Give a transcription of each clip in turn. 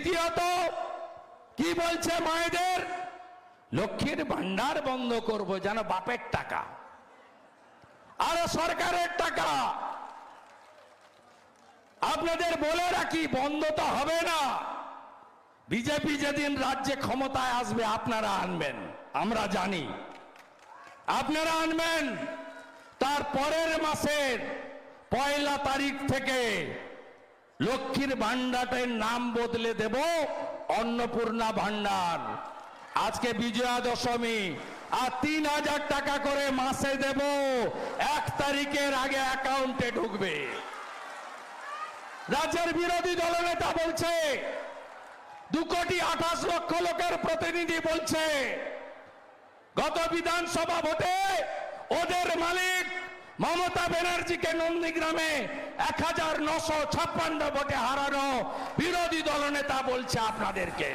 দ্বিতীয়ত, কি বলছে মায়েদের? লক্ষ্মীর ভান্ডার বন্ধ করব যেন বাপের টাকা। আর সরকারের টাকা। আপনাদের বলে রাখি, বন্ধ তো হবে না। বিজেপি যেদিন রাজ্যে ক্ষমতায় আসবে, আপনারা আনবেন। আমরা জানি। আপনারা আনবেন। তার পরের মাসের পয়লা তারিখ থেকে লক্ষ্মীর ভান্ডারের নাম বদলে দেব অন্নপূর্ণা ভান্ডার আজকে বিজয়া দশমী আর তিন হাজার টাকা করে মাসে দেব। এক তারিখের আগে অ্যাকাউন্টে ঢুকবে। রাজ্যের বিরোধী দলনেতা বলছে, দু কোটি আঠাশ লক্ষ লোকের প্রতিনিধি বলছে, গত বিধানসভা ভোটে ওদের মালিক মমতা ব্যানার্জিকে নন্দীগ্রামে এক হাজার নশো ছাপ্পান্ন ভোটে হারানো বিরোধী দলনেতা বলছে আপনাদেরকে।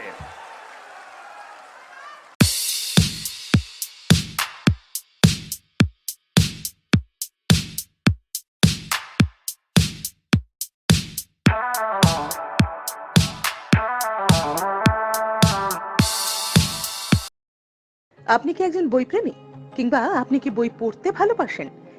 আপনি কি একজন বই বইপ্রেমী? কিংবা আপনি কি বই পড়তে ভালোবাসেন?